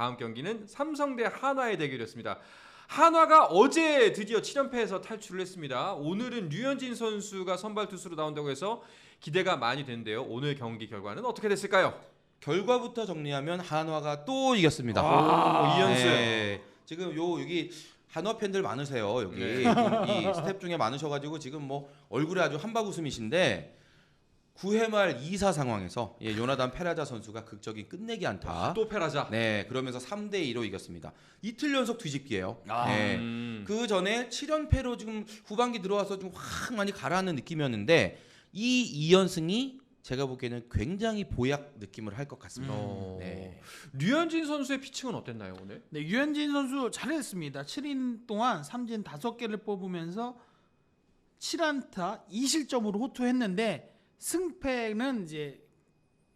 다음 경기는 삼성 대 한화의 대결이었습니다. 한화가 어제 드디어 7연패에서 탈출을 했습니다. 오늘은 류현진 선수가 선발 투수로 나온다고 해서 기대가 많이 되는데요. 오늘 경기 결과는 어떻게 됐을까요? 결과부터 정리하면 한화가 또 이겼습니다. 아, 이연승. 네. 지금 요 여기 한화 팬들 많으세요. 여기 네. 이 스텝 중에 많으셔가지고 지금 뭐 얼굴에 아주 한박 웃음이신데 9회 말 2사 상황에서 예, 요나단 페라자 선수가 극적인 끝내기 안타. 또 패라자. 네, 그러면서 3대 2로 이겼습니다. 이틀 연속 뒤집기예요. 아, 네. 음. 그 전에 7연패로 지금 후반기 들어와서 좀 확 많이 가라앉는 느낌이었는데 이 2연승이 제가 보기에는 굉장히 보약 느낌을 할 것 같습니다. 어. 네. 류현진 선수의 피칭은 어땠나요 오늘? 네, 유현진 선수 잘했습니다. 7인 동안 삼진 5개를 뽑으면서 7안타 2실점으로 호투했는데 승패는 이제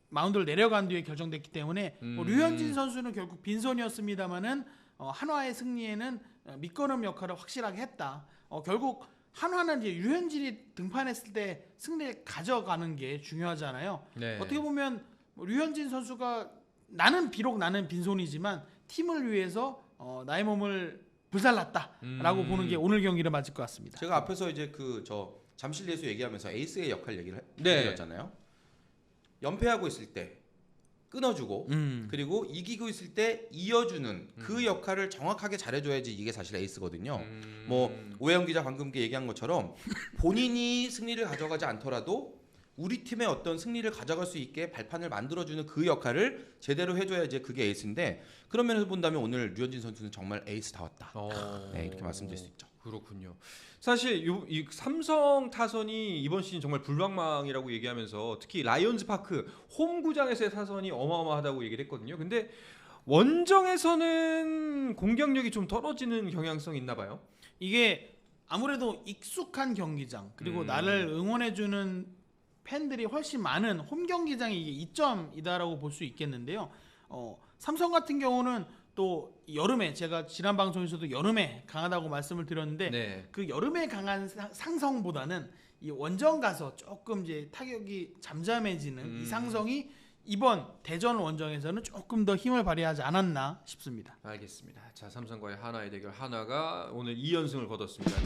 마운드를 내려간 뒤에 결정됐기 때문에 뭐 음. 류현진 선수는 결국 빈손이었습니다만은 어, 한화의 승리에는 어, 밑거름 역할을 확실하게 했다. 어, 결국 한화는 이제 유현진이 등판했을 때 승리를 가져가는 게 중요하잖아요. 네. 어떻게 보면 뭐 류현진 선수가 나는 비록 나는 빈손이지만 팀을 위해서 어, 나의 몸을 불살랐다라고 음. 보는 게 오늘 경기를 맞을 것 같습니다. 제가 앞에서 이제 그 저 잠실 예수 얘기하면서 에이스의 역할 얘기를 네. 드렸잖아요. 연패하고 있을 때 끊어주고 음. 그리고 이기고 있을 때 이어주는 그 역할을 정확하게 잘해줘야지 이게 사실 에이스거든요. 음. 뭐 오해영 기자 방금 그 얘기한 것처럼 본인이 승리를 가져가지 않더라도 우리 팀의 어떤 승리를 가져갈 수 있게 발판을 만들어주는 그 역할을 제대로 해줘야 이제 그게 에이스인데 그런 면에서 본다면 오늘 류현진 선수는 정말 에이스다웠다. 어. 네 이렇게 말씀드릴 수 있죠. 그렇군요. 사실 요, 이 삼성 타선이 이번 시즌 정말 불망망이라고 얘기하면서 특히 라이온즈 파크 홈 구장에서의 타선이 어마어마하다고 얘기를 했거든요. 근데 원정에서는 공격력이 좀 떨어지는 경향성이 있나 봐요. 이게 아무래도 익숙한 경기장 그리고 음. 나를 응원해주는 팬들이 훨씬 많은 홈 경기장이 이게 이점이다라고 볼 수 있겠는데요. 어, 삼성 같은 경우는 또 여름에 제가 지난 방송에서도 여름에 강하다고 말씀을 드렸는데 네. 그 여름에 강한 상- 상성보다는 이 원정 가서 조금 이제 타격이 잠잠해지는 음. 이 상성이 이번 대전 원정에서는 조금 더 힘을 발휘하지 않았나 싶습니다. 알겠습니다. 자, 삼성과의 하나의 대결 하나가 오늘 2연승을 거뒀습니다.